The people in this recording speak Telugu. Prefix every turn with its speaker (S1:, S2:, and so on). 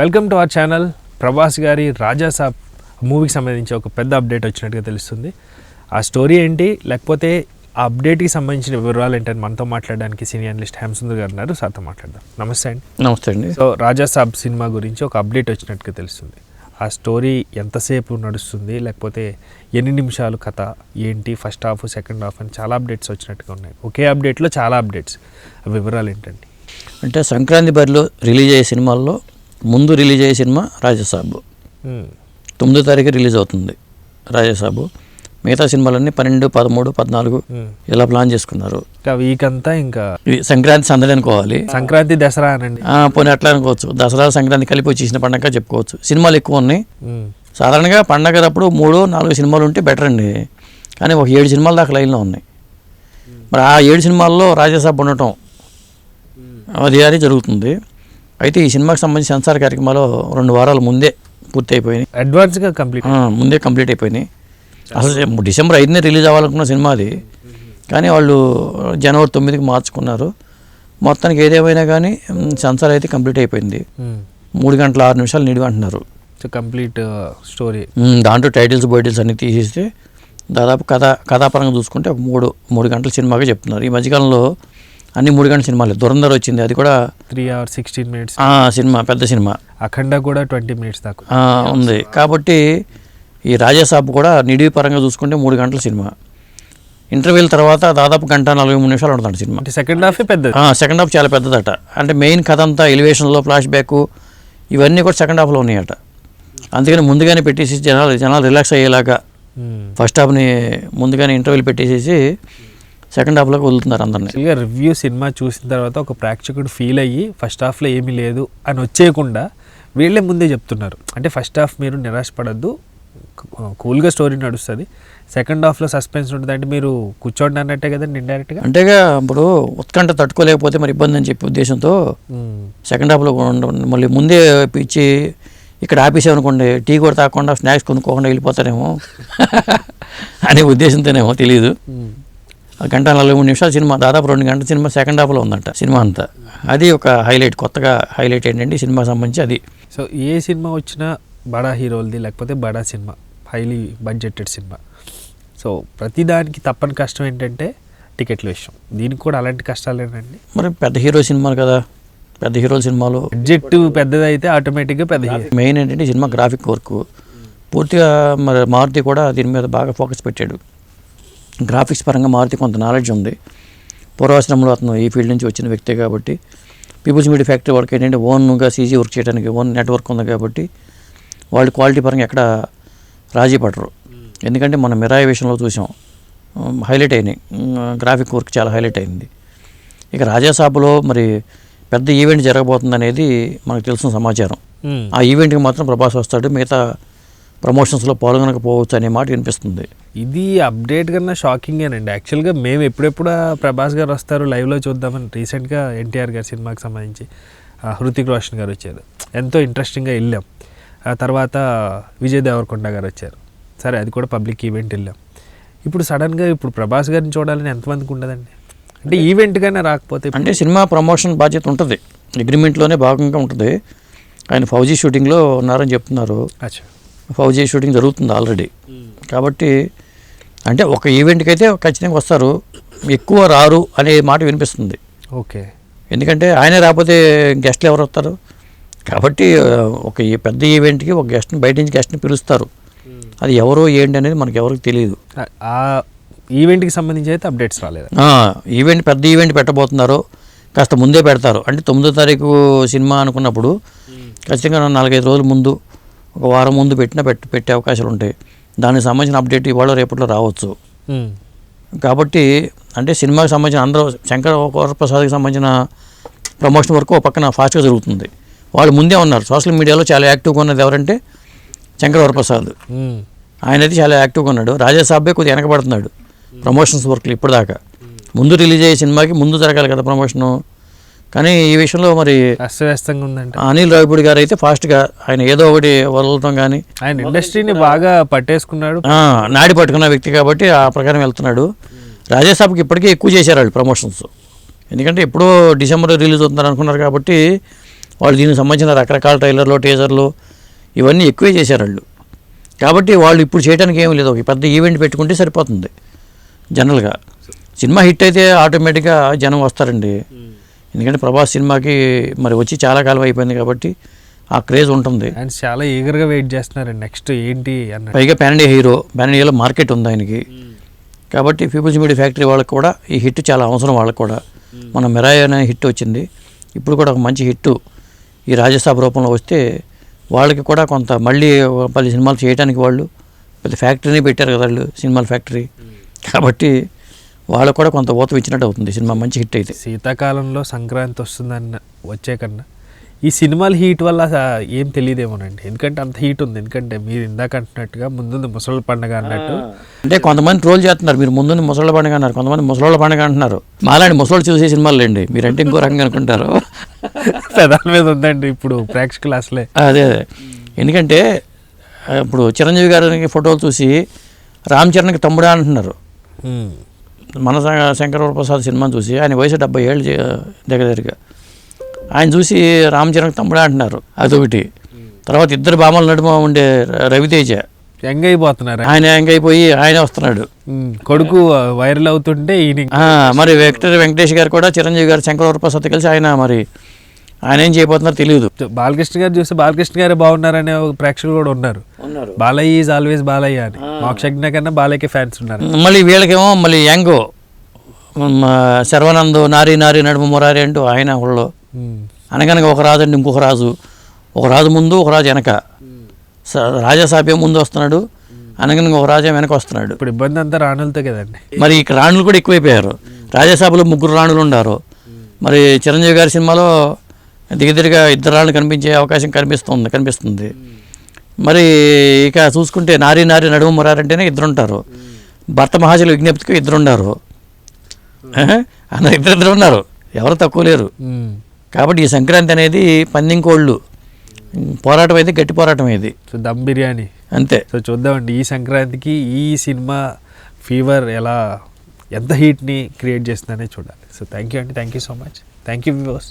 S1: Welcome to our channel. Prabhas గారి రాజాసాబ్ మూవీకి సంబంధించి ఒక పెద్ద అప్డేట్ వచ్చినట్టుగా తెలుస్తుంది. ఆ స్టోరీ ఏంటి? లేకపోతే ఆ అప్డేట్కి సంబంధించిన వివరాలు ఏంటని మనతో మాట్లాడడానికి సీనియర్ అనలిస్ట్ హేమసుందర్ గారు ఉన్నారు. సార్తో మాట్లాడదాం. నమస్తే అండి.
S2: నమస్తే అండి.
S1: సో రాజాసాబ్ సినిమా గురించి ఒక అప్డేట్ వచ్చినట్టుగా తెలుస్తుంది. ఆ స్టోరీ ఎంతసేపు నడుస్తుంది? లేకపోతే ఎన్ని నిమిషాలు కథ? ఏంటి? ఫస్ట్ హాఫ్ సెకండ్ హాఫ్ అని చాలా అప్డేట్స్ వచ్చినట్టుగా ఉన్నాయి. ఒకే అప్డేట్లో చాలా అప్డేట్స్. ఆ వివరాలు ఏంటండి?
S2: అంటే సంక్రాంతి బరిలో రిలీజ్ అయ్యే సినిమాల్లో ముందు రిలీజ్ అయ్యే సినిమా రాజసాబు.
S1: మ్మ్.
S2: తొమ్మిదో తారీఖు రిలీజ్ అవుతుంది రాజసాబు. మిగతా సినిమాలన్నీ పన్నెండు పదమూడు పద్నాలుగు. ఇలా ప్లాన్ చేసుకున్నారు?
S1: ఇంకా వీక్ అంతా ఇంకా
S2: సంక్రాంతి సందడి అనుకోవాలి.
S1: సంక్రాంతి దసరా అనండి.
S2: పోనీ అట్లా అనుకోవచ్చు. దసరా సంక్రాంతి కలిపి వచ్చేసిన పండగ చెప్పుకోవచ్చు. సినిమాలు ఎక్కువ ఉన్నాయి. సాధారణంగా పండగ అప్పుడు మూడు నాలుగు సినిమాలు ఉంటే బెటర్ అండి. కానీ ఒక ఏడు సినిమాలు దాకా లైన్లో ఉన్నాయి. మరి ఆ ఏడు సినిమాల్లో రాజసాబ్ ఉండటం అది అది జరుగుతుంది. అయితే ఈ సినిమాకి సంబంధించి సెన్సార్ కార్యక్రమాలు రెండు వారాల ముందే పూర్తి అయిపోయినాయి
S1: అడ్వాన్స్గా కంప్లీట్
S2: ముందే కంప్లీట్ అయిపోయినాయి. అసలు డిసెంబర్ ఐదునే రిలీజ్ అవ్వాలనుకున్న సినిమా అది. కానీ వాళ్ళు జనవరి తొమ్మిదికి మార్చుకున్నారు. మొత్తానికి ఏదేమైనా కానీ సెన్సార్ అయితే కంప్లీట్ అయిపోయింది. మూడు గంటల ఆరు నిమిషాలు నిడివి అంటున్నారు.
S1: కంప్లీట్ స్టోరీ
S2: మ్, దాంట్లో టైటిల్స్ బైటిల్స్ అన్ని తీసేస్తే దాదాపు కథ కథాపరంగా చూసుకుంటే ఒక మూడు మూడు గంటల సినిమాగా చెప్తున్నారు. ఈ మధ్యకాలంలో అన్ని మూడు గంటల సినిమాలు. దురంధర్ వచ్చింది అది కూడా
S1: త్రీ అవర్స్ సిక్స్టీన్ మినిట్స్.
S2: ఆ, సినిమా పెద్ద సినిమా.
S1: అఖండ కూడా ట్వంటీ మినిట్స్ దాకా.
S2: ఉంది. కాబట్టి ఈ రాజాసాబ్ కూడా నిడివి పరంగా చూసుకుంటే మూడు గంటల సినిమా. ఇంటర్వ్యూల తర్వాత దాదాపు గంట నలభై మూడు నిమిషాలు ఉంటుంది సినిమా.
S1: సెకండ్ హాఫే పెద్దది.
S2: సెకండ్ హాఫ్ చాలా పెద్దదట. అంటే మెయిన్ కథ అంతా ఎలివేషన్లో ఫ్లాష్ బ్యాక్ ఇవన్నీ కూడా సెకండ్ హాఫ్లో ఉన్నాయట. అందుకని ముందుగానే పెట్టేసి జనాలు జనాలు రిలాక్స్ అయ్యేలాగా. ఫస్ట్ హాఫ్ని ముందుగానే ఇంటర్వ్యూలు పెట్టేసేసి సెకండ్ హాఫ్లోకి వదులుతున్నారు అందరినీ.
S1: రివ్యూ సినిమా చూసిన తర్వాత ఒక ప్రేక్షకుడు ఫీల్ అయ్యి ఫస్ట్ హాఫ్లో ఏమీ లేదు అని వచ్చేయకుండా వీళ్ళే ముందే చెప్తున్నారు. అంటే ఫస్ట్ హాఫ్ మీరు నిరాశపడద్దు కూల్గా స్టోరీ నడుస్తుంది. సెకండ్ హాఫ్లో సస్పెన్స్ ఉంటుంది. అంటే మీరు కూర్చోండి అన్నట్టే కదండి ఇండైరెక్ట్గా
S2: అంటేగా ఇప్పుడు ఉత్కంఠ తట్టుకోలేకపోతే మరి ఇబ్బంది అని చెప్పే ఉద్దేశంతో సెకండ్ హాఫ్లో మళ్ళీ ముందే పిచ్చి ఇక్కడ ఆపేసామనుకోండి టీ కూడా తాగకుండా స్నాక్స్ కొనుక్కోకుండా వెళ్ళిపోతారేమో అనే ఉద్దేశంతోనేమో తెలియదు గంట నలభై మూడు నిమిషాల సినిమా దాదాపు రెండు గంటల సినిమా సెకండ్ హాఫ్లో ఉందంట సినిమా అంతా. అది ఒక హైలైట్ కొత్తగా హైలైట్ ఏంటంటే సినిమా సంబంధించి అది.
S1: సో ఏ సినిమా వచ్చినా బడా హీరోలది లేకపోతే బడా cinema highly budgeted cinema. So ప్రతిదానికి తప్పని కష్టం ఏంటంటే టికెట్ల విషయం. దీనికి కూడా అలాంటి కష్టాలేనండి.
S2: మరి పెద్ద హీరో సినిమాలు కదా పెద్ద హీరోల సినిమాలు.
S1: బడ్జెట్ పెద్దదైతే ఆటోమేటిక్గా పెద్ద హీరో.
S2: మెయిన్ ఏంటంటే సినిమా గ్రాఫిక్ వర్క్ పూర్తిగా మరి మారుతి కూడా దీని మీద బాగా ఫోకస్ పెట్టాడు. గ్రాఫిక్స్ పరంగా మారుతి కొంత నాలెడ్జ్ ఉంది. పూర్వాశ్రమంలో అతను ఈ ఫీల్డ్ నుంచి వచ్చిన వ్యక్తే కాబట్టి పీపుల్స్ మీడియా ఫ్యాక్టరీ వర్క్ ఏంటంటే ఓన్గా సీజీ వర్క్ చేయడానికి ఓన్ నెట్వర్క్ ఉంది కాబట్టి వాళ్ళు క్వాలిటీ పరంగా ఎక్కడ రాజీ పడరు. ఎందుకంటే మనం మిరాయి విషయంలో చూసాం. హైలైట్ అయినాయి. గ్రాఫిక్ వర్క్ చాలా హైలైట్ అయింది. ఇక రాజాసాబులో మరి పెద్ద ఈవెంట్ జరగబోతుంది అనేది మనకు తెలిసిన సమాచారం.
S1: మ్మ్.
S2: ఆ ఈవెంట్కి మాత్రం ప్రభాస్ వస్తాడు. మిగతా ప్రమోషన్స్లో పాల్గొనకపోవచ్చు అనే మాట వినిపిస్తుంది.
S1: ఇది అప్డేట్ కన్నా షాకింగేనండి యాక్చువల్గా మేము ఎప్పుడెప్పుడు ప్రభాస్ గారు వస్తారు లైవ్లో చూద్దామని రీసెంట్గా ఎన్టీఆర్ గారి సినిమాకి సంబంధించి హృతిక్ రోషన్ గారు వచ్చారు. ఎంతో ఇంట్రెస్టింగ్గా వెళ్ళాం. ఆ తర్వాత విజయ్ దేవరకొండ గారు వచ్చారు. సరే అది కూడా పబ్లిక్ ఈవెంట్ వెళ్ళాం. ఇప్పుడు సడన్గా ఇప్పుడు ప్రభాస్ గారిని చూడాలని ఎంతమందికి ఉండదండి? అంటే ఈవెంట్గానే రాకపోతే
S2: అంటే సినిమా ప్రమోషన్ బాధ్యత ఉంటుంది. అగ్రిమెంట్లోనే భాగంగా ఉంటుంది. ఆయన ఫౌజీ షూటింగ్లో ఉన్నారని చెప్తున్నారు.
S1: అచ్చా.
S2: ఫౌజీ షూటింగ్ జరుగుతుంది ఆల్రెడీ. కాబట్టి అంటే ఒక ఈవెంట్కి అయితే ఖచ్చితంగా వస్తారు. ఎక్కువ రారు అనే మాట వినిపిస్తుంది.
S1: ఓకే.
S2: ఎందుకంటే ఆయనే రాకపోతే గెస్ట్లు ఎవరు వస్తారు? కాబట్టి ఒక పెద్ద ఈవెంట్కి ఒక గెస్ట్ని బయట నుంచి గెస్ట్ని పిలుస్తారు. అది ఎవరో ఏంటి అనేది మనకి ఎవరికి తెలియదు
S1: ఈవెంట్కి సంబంధించి అయితే అప్డేట్స్ రాలేదు?
S2: ఈవెంట్ పెద్ద ఈవెంట్ పెట్టబోతున్నారు కాస్త ముందే పెడతారు. అంటే తొమ్మిదో తారీఖు సినిమా అనుకున్నప్పుడు ఖచ్చితంగా నాలుగైదు రోజుల ముందు ఒక వారం ముందు పెట్టినా పెట్టి పెట్టే అవకాశాలు ఉంటాయి దానికి సంబంధించిన అప్డేట్ ఇవాళ రేపట్లో రావచ్చు. కాబట్టి అంటే సినిమాకి సంబంధించిన అందరూ శంకర్ వరప్రసాద్కి సంబంధించిన ప్రమోషన్ వరకు ఒక పక్కన ఫాస్ట్గా జరుగుతుంది. వాళ్ళు ముందే ఉన్నారు. సోషల్ మీడియాలో చాలా యాక్టివ్గా ఉన్నది ఎవరంటే శంకర్ వరప్రసాద్.
S1: మ్మ్.
S2: ఆయన అయితే చాలా యాక్టివ్గా ఉన్నాడు. రాజాసాబే కొద్దిగా వెనకబడుతున్నాడు. ప్రమోషన్స్ వర్క్లు ఇప్పటిదాకా. ముందు రిలీజ్ అయ్యే సినిమాకి ముందు జరగాలి కదా ప్రమోషను. కానీ ఈ విషయంలో మరి
S1: అస్తవ్యస్తంగా ఉందంటే
S2: అనిల్ రావిపూడి గారు అయితే ఫాస్ట్గా ఆయన ఏదో ఒకటి వదలటం కానీ
S1: ఆయన ఇండస్ట్రీని బాగా పట్టేసుకున్నాడు.
S2: నాడి పట్టుకున్న వ్యక్తి కాబట్టి ఆ ప్రకారం వెళ్తున్నాడు. రాజాసాబ్కి ఇప్పటికే ఎక్కువ చేశారు వాళ్ళు ప్రమోషన్స్. ఎందుకంటే ఎప్పుడో డిసెంబర్ రిలీజ్ అవుతున్నారు అనుకున్నారు కాబట్టి వాళ్ళు దీనికి సంబంధించిన రకరకాల ట్రైలర్లు టీజర్లు ఇవన్నీ ఎక్కువే చేశారు వాళ్ళు. కాబట్టి వాళ్ళు ఇప్పుడు చేయడానికి ఏమీ లేదు. ఒక పెద్ద ఈవెంట్ పెట్టుకుంటే సరిపోతుంది. జనరల్గా. సినిమా హిట్ అయితే ఆటోమేటిక్గా జనం వస్తారండి. ఎందుకంటే ప్రభాస్ సినిమాకి మరి వచ్చి చాలా కాలం అయిపోయింది కాబట్టి ఆ క్రేజ్ ఉంటుంది.
S1: అండ్ చాలా ఈగర్గా వెయిట్ చేస్తున్నారండి నెక్స్ట్ ఏంటి అన్నట్టు.
S2: పైగా ఇండియా హీరో పాన్ ఇండియాలో మార్కెట్ ఉంది ఆయనకి. కాబట్టి పీపుల్స్ మీడియా ఫ్యాక్టరీ వాళ్ళకి కూడా ఈ హిట్ చాలా అవసరం వాళ్ళకి కూడా. మన మిరాయి అనే హిట్ వచ్చింది. ఇప్పుడు కూడా ఒక మంచి హిట్ ఈ రాజసాబ్ రూపంలో వస్తే వాళ్ళకి కూడా కొంత మళ్ళీ పది సినిమాలు చేయడానికి వాళ్ళు పెద్ద ఫ్యాక్టరీని పెట్టారు కదా వాళ్ళు సినిమాల ఫ్యాక్టరీ కాబట్టి వాళ్ళకు కూడా కొంత ఊతం ఇచ్చినట్టు అవుతుంది. సినిమా మంచి హిట్ అయితే.
S1: శీతాకాలంలో సంక్రాంతి వస్తుందన్న వచ్చే కన్నా. ఈ సినిమాల హీట్ వల్ల ఏం తెలియదేమోనండి. ఎందుకంటే అంత హీట్ ఉంది. ఎందుకంటే మీరు ఇందాక అంటున్నట్టుగా ముందుంది ముసలి పండగ అన్నట్టు.
S2: అంటే కొంతమంది ట్రోల్ చేస్తున్నారు. మీరు ముందు ముసళ్ళ పండుగ అన్నారు. కొంతమంది ముసలోళ్ళ పండుగ అంటున్నారు. మాలాంటి ముసలోళ్ళు చూసే సినిమాలు లేండి. మీరంటే ఇంకో రకంగా అనుకుంటారు.
S1: పెదాల మీద ఉందండి ఇప్పుడు ప్రేక్షకులు అసలే
S2: అదే అదే. ఎందుకంటే ఇప్పుడు చిరంజీవి గారికి ఫోటోలు చూసి రామ్ చరణ్కి తమ్ముడా అంటున్నారు. మన శ- శంకరవర ప్రసాద్ సినిమాని చూసి ఆయన వయసు డెబ్బై ఏళ్ళు దగ్గర దగ్గరగా. ఆయన చూసి రామ్ చరణ్కి తమ్ముడా అంటున్నారు అదొకటి. తర్వాత ఇద్దరు బామల నడుమ ఉండే రవితేజ.
S1: యంగ్ అయిపోతున్నారు.
S2: ఆయన ఎంగైపోయి ఆయన వస్తున్నాడు.
S1: కొడుకు వైరల్ అవుతుంటే
S2: మరి వెంకట వెంకటేష్ గారు కూడా చిరంజీవి గారు శంకరవర ప్రసాద్ కలిసి ఆయన మరి ఆయన ఏం చేయబోతున్నారో తెలియదు.
S1: బాలకృష్ణ గారు చూస్తే బాలకృష్ణ గారే బాగున్నారనే ఒక ప్రేక్షకులు కూడా ఉన్నారు. బాలయ్య ఈజ్ ఆల్వేస్ బాలయ్య అని. మోక్షజ్ఞ కన్నా బాలయ్యకి ఫ్యాన్స్ ఉన్నారు.
S2: మళ్ళీ వీళ్ళకేమో మళ్ళీ యంగ్. శర్వానంద్ నారి నారి నడుము మురారి అంటూ ఆయన వాళ్ళు. అనగనగా ఒక రాజు అండి ఇంకొక రాజు. ఒక రాజు ముందు ఒక రాజు వెనక. రాజాసాబే ముందు వస్తున్నాడు. అనగనగా ఒక రాజా వెనక వస్తున్నాడు.
S1: ఇప్పుడు ఇబ్బంది అంతా రాణులతో కదండి.
S2: మరి ఇక్కడ రాణులు కూడా ఎక్కువైపోయారు. రాజాసాబులో ముగ్గురు రాణులు ఉన్నారు మరి చిరంజీవి గారి సినిమాలో దిగదిరిగా ఇద్దరు రాళ్ళు కనిపించే అవకాశం కనిపిస్తుంది. కనిపిస్తుంది మరి ఇక చూసుకుంటే నారి నారి నడుము మురారంటేనే ఇద్దరు ఉంటారు భర్త మహాశల విజ్ఞప్తికి ఇద్దరు ఉన్నారు అన్న ఇద్దరు ఇద్దరు ఉన్నారు ఎవరు తక్కువ లేరు. కాబట్టి ఈ సంక్రాంతి అనేది పందింకోళ్ళు. పోరాటం అయితే గట్టి పోరాటం ఇది.
S1: సో దమ్ బిర్యానీ.
S2: అంతే.
S1: సో చూద్దామండి ఈ సంక్రాంతికి ఈ సినిమా ఫీవర్ ఎలా ఎంత హీట్ని క్రియేట్ చేస్తుందనే చూడాలి. సో థ్యాంక్ యూ అండి thank you so much. Thank you viewers.